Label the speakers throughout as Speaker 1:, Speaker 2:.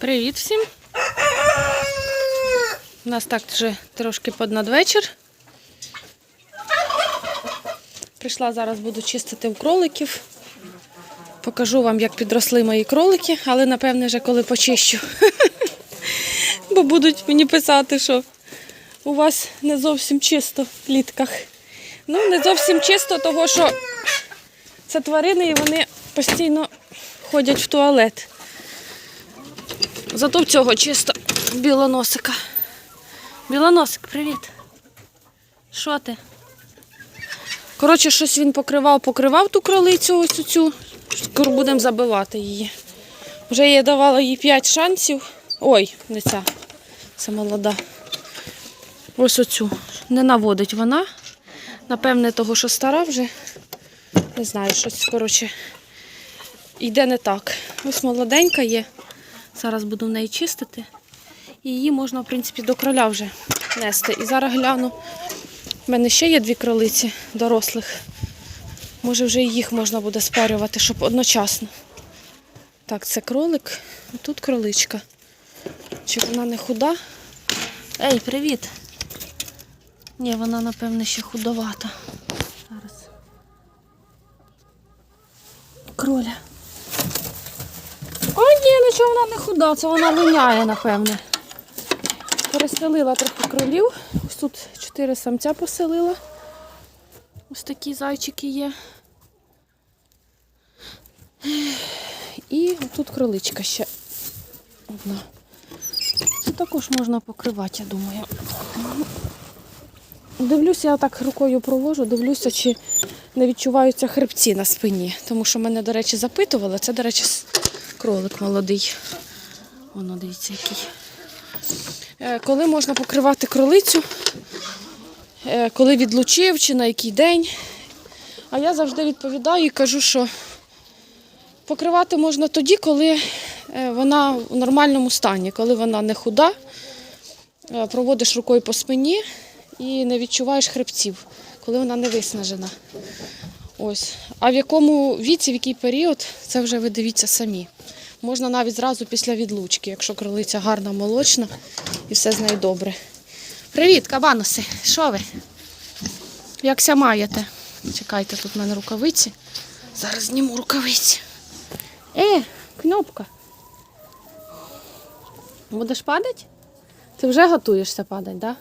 Speaker 1: Привіт всім. У нас так вже трошки під надвечір. Прийшла зараз, буду чистити в кроликів. Покажу вам, як підросли мої кролики, але напевне вже коли почищу. Бо будуть мені писати, що у вас не зовсім чисто в клітках. Ну, не зовсім чисто, того що це тварини і вони постійно ходять в туалет. Зато в цього чисто білоносика. Білоносик, привіт. Що ти? Коротше, щось він покривав, покривав ту кролицю ось цю. Скоро будемо забивати її. Вже я давала їй 5 шансів. Ой, не ця. Це молода. Ось оцю. Не наводить вона. Напевне, того, що стара вже. Не знаю, щось, коротше, йде не так. Ось молоденька є. Зараз буду в неї чистити. І її можна, в принципі, до кроля вже нести. І зараз гляну. У мене ще є дві кролиці дорослих. Може, вже і їх можна буде спарювати, щоб одночасно. Так, це кролик, а тут кроличка. Чи вона не худа? Ей, привіт! Ні, вона, напевне, ще худовата. Зараз. Кроля. О, ні, нічого вона не худа, це вона линяє, напевне. Переселила трохи кролів. Ось тут чотири самця поселила. Ось такі зайчики є. І тут кроличка ще одна. Це також можна покривати, я думаю. Дивлюся, я так рукою провожу, дивлюся, чи не відчуваються хребці на спині. Тому що мене, до речі, запитували. Це, до речі, кролик молодий. Воно, дивіться, який. Е, Коли можна покривати кролицю, Е, коли відлучив чи на який день. А я завжди відповідаю і кажу, що покривати можна тоді, коли е, вона в нормальному стані, коли вона не худа, проводиш рукою по спині і не відчуваєш хребців, коли вона не виснажена. Ось. А в якому віці, в який період, це вже ви дивіться самі. Можна навіть зразу після відлучки, якщо кролиця гарна, молочна і все з нею добре. Привіт, кабаноси. Що ви? Якся маєте? Чекайте, тут в мене рукавиці. Зараз зніму рукавиці. Е, кнопка. Будеш падати? Ти вже готуєшся падати, так?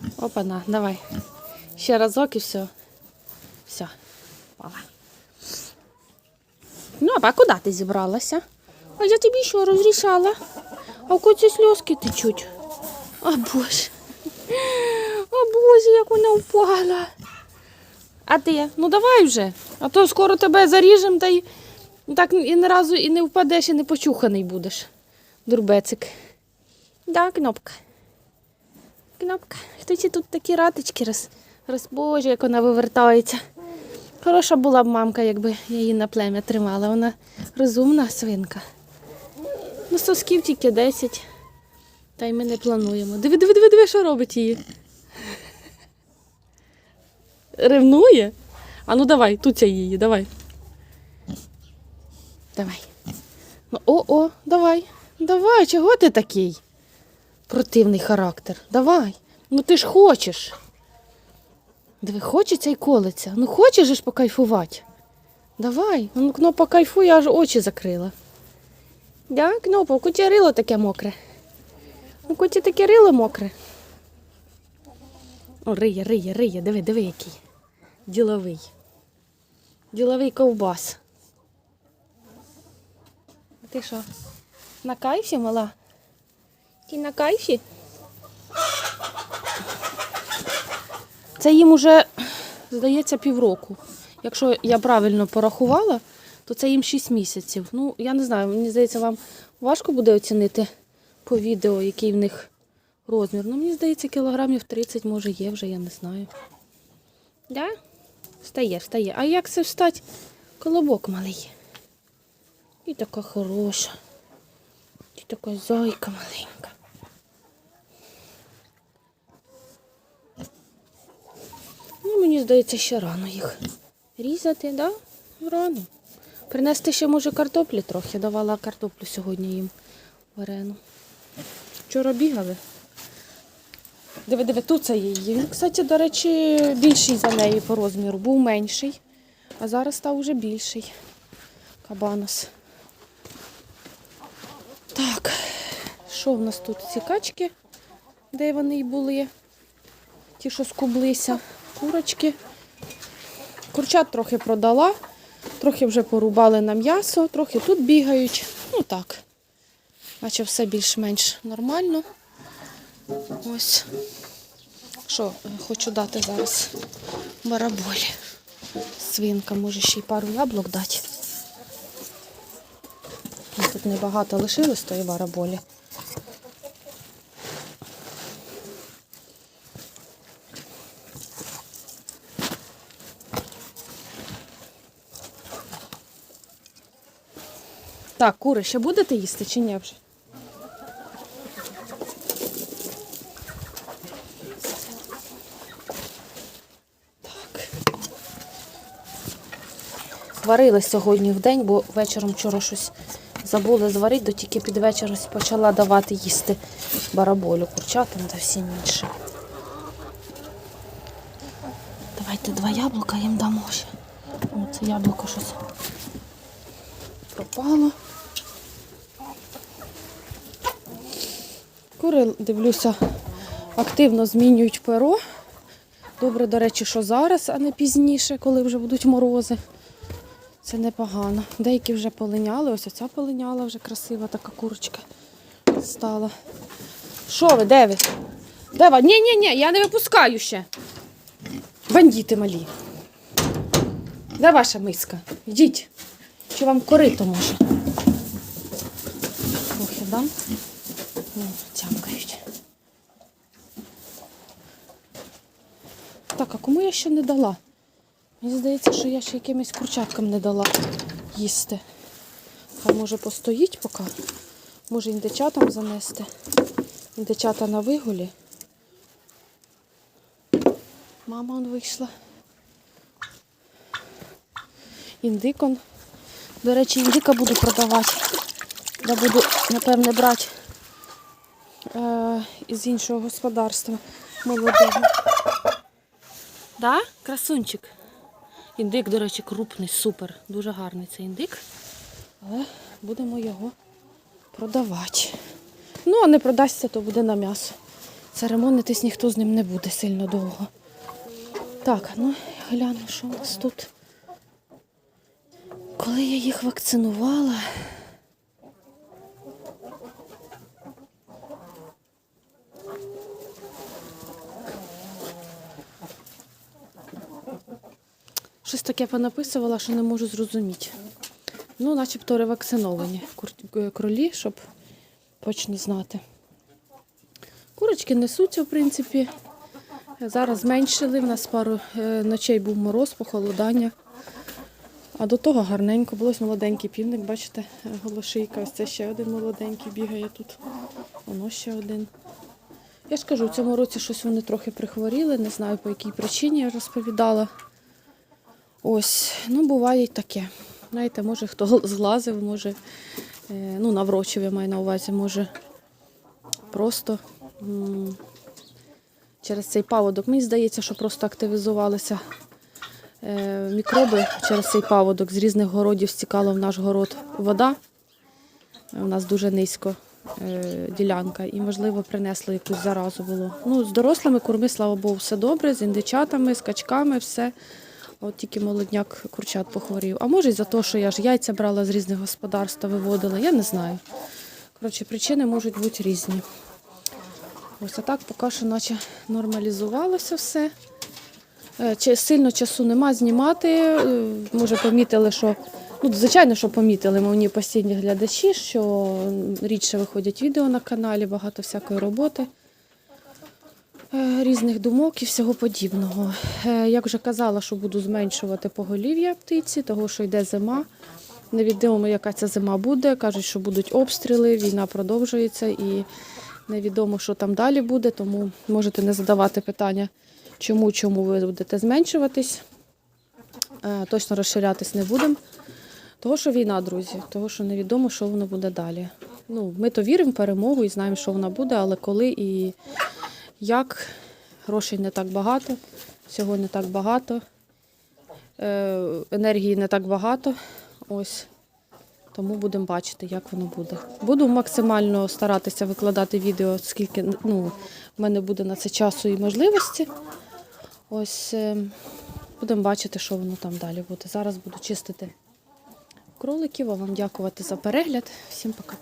Speaker 1: Да? Опа-на, давай. Ще разок і все. Все, пала. Ну, а куди ти зібралася? А я тобі що розрішала? А в коці сльозки течуть. О боже. О боже, як вона впала. А ти? Ну давай вже. А то скоро тебе заріжемо та й так і не разу і не впадеш, і не почуханий будеш. Дурбецик. Да, кнопка. Кнопка. Хто ці тут такі ратички роз... роз... Боже, як вона вивертається. Хороша була б мамка, якби я її на плем'я тримала. Вона розумна свинка. Ну, сосків тільки 10. Та й ми не плануємо. Диви, диви, диви, диви, що робить її. Ревнує? А ну давай, туця її, давай. Давай. Ну, о, о, давай. Давай, чого ти такий? Противний характер. Давай. Ну ти ж хочеш. Диви, хочеться і колиться. Ну хочеш ж покайфувати. Давай. Ну, кнопа кайфує, аж очі закрила. Да, кнопа, у куті рило таке мокре. У куті таке рило мокре. О, риє, риє, риє, диви, диви який. Діловий. Діловий ковбас. Ти що? На кайфі, мала? Ти на кайфі? Це їм уже, здається, півроку. Якщо я правильно порахувала, то це їм 6 місяців. Ну, я не знаю, мені здається, вам важко буде оцінити по відео, який в них розмір. Ну, мені здається, кілограмів 30 може є вже, я не знаю. Да? Встає, встає. А як це встать? Колобок малий. І така хороша. І така зайка маленька. Ну, мені здається, ще рано їх різати, да? Рано. Принести ще, може, картоплі трохи. Давала картоплю сьогодні їм варену. Вчора бігали. Диви, диви, тут це її. Він, кстати, до речі, більший за неї по розміру. Був менший, а зараз став уже більший. Кабанос. Так, що в нас тут? Ці качки, де вони й були? Ті, що скублися, курочки. Курчат трохи продала, трохи вже порубали на м'ясо, трохи тут бігають. Ну так. Наче все більш-менш нормально. Ось. Що е, хочу дати зараз бараболі. Свинка, може ще й пару яблук дати. Тут небагато лишилось тої бараболі. Так, кури, ще будете їсти чи ні вже? Так. Варили сьогодні в день, бо вечором вчора щось забули зварити, до тільки під вечір почала давати їсти бараболю курчатам та всім іншим. Давайте два яблука їм дамо ще. О, це яблуко щось пропало. Кури, дивлюся, активно змінюють перо. Добре, до речі, що зараз, а не пізніше, коли вже будуть морози. Це непогано. Деякі вже полиняли. Ось оця полиняла вже красива така курочка стала. Що ви, де ви? Де ви? Ні, ні, ні, я не випускаю ще. Бандіти малі. Де ваша миска? Йдіть. Чи вам корито може? Трохи дам. Ну, тямкають. Так, а кому я ще не дала? Мені здається, що я ще якимось курчаткам не дала їсти. Хай може постоїть поки. Може індичатам занести. Індичата на вигулі. Мама он вийшла. Індикон. До речі, індика буду продавати. Я буду, напевне, брати е, із іншого господарства молодого. Да? Красунчик. Індик, до речі, крупний, супер. Дуже гарний цей індик. Але будемо його продавати. Ну, а не продасться, то буде на м'ясо. Церемонитись ніхто з ним не буде сильно довго. Так, ну гляну, що у нас тут. Коли я їх вакцинувала. Щось таке понаписувала, що не можу зрозуміти. Ну, начебто ревакциновані е, кролі, щоб точно знати. Курочки несуться, в принципі. Зараз зменшили. В нас пару е, ночей був мороз, похолодання. А до того гарненько було ось молоденький півник, бачите, голошийка. Ось це ще один молоденький бігає тут. Воно ще один. Я ж кажу, в цьому році щось вони трохи прихворіли, не знаю по якій причині я розповідала. Ось, ну буває й таке. Знаєте, може хто злазив, може, е, ну, наврочив, я маю на увазі, може просто через цей паводок. Мені здається, що просто активізувалися е, мікроби через цей паводок. З різних городів стікала в наш город вода. У нас дуже низько е, ділянка, і, можливо, принесли якусь заразу було. Ну, з дорослими курми, слава Богу, все добре, з індичатами, з качками, все. От тільки молодняк курчат похворів. А може, й за те, що я ж яйця брала з різних господарств виводила, я не знаю. Коротше, причини можуть бути різні. Ось а так поки що наче нормалізувалося все. Е, сильно часу нема знімати. Е, Може, помітили, що ну, звичайно, що помітили мені постійні глядачі, що рідше виходять відео на каналі, багато всякої роботи. Е, Різних думок і всього подібного. Е, Як вже казала, що буду зменшувати поголів'я птиці, того що йде зима. Невідомо, яка ця зима буде. Кажуть, що будуть обстріли, війна продовжується і невідомо, що там далі буде, тому можете не задавати питання, чому, чому ви будете зменшуватись. Е, Точно розширятись не будемо. Того, що війна, друзі, того, що невідомо, що воно буде далі. ну, ми то віримо в перемогу і знаємо, що вона буде, але коли і як, грошей не так багато, всього не так багато, е, енергії не так багато. Ось. Тому будемо бачити, як воно буде. Буду максимально старатися викладати відео, скільки ну, в мене буде на це часу і можливості. Ось е, будемо бачити, що воно там далі буде. Зараз буду чистити кроликів, а вам дякувати за перегляд. Всім пока.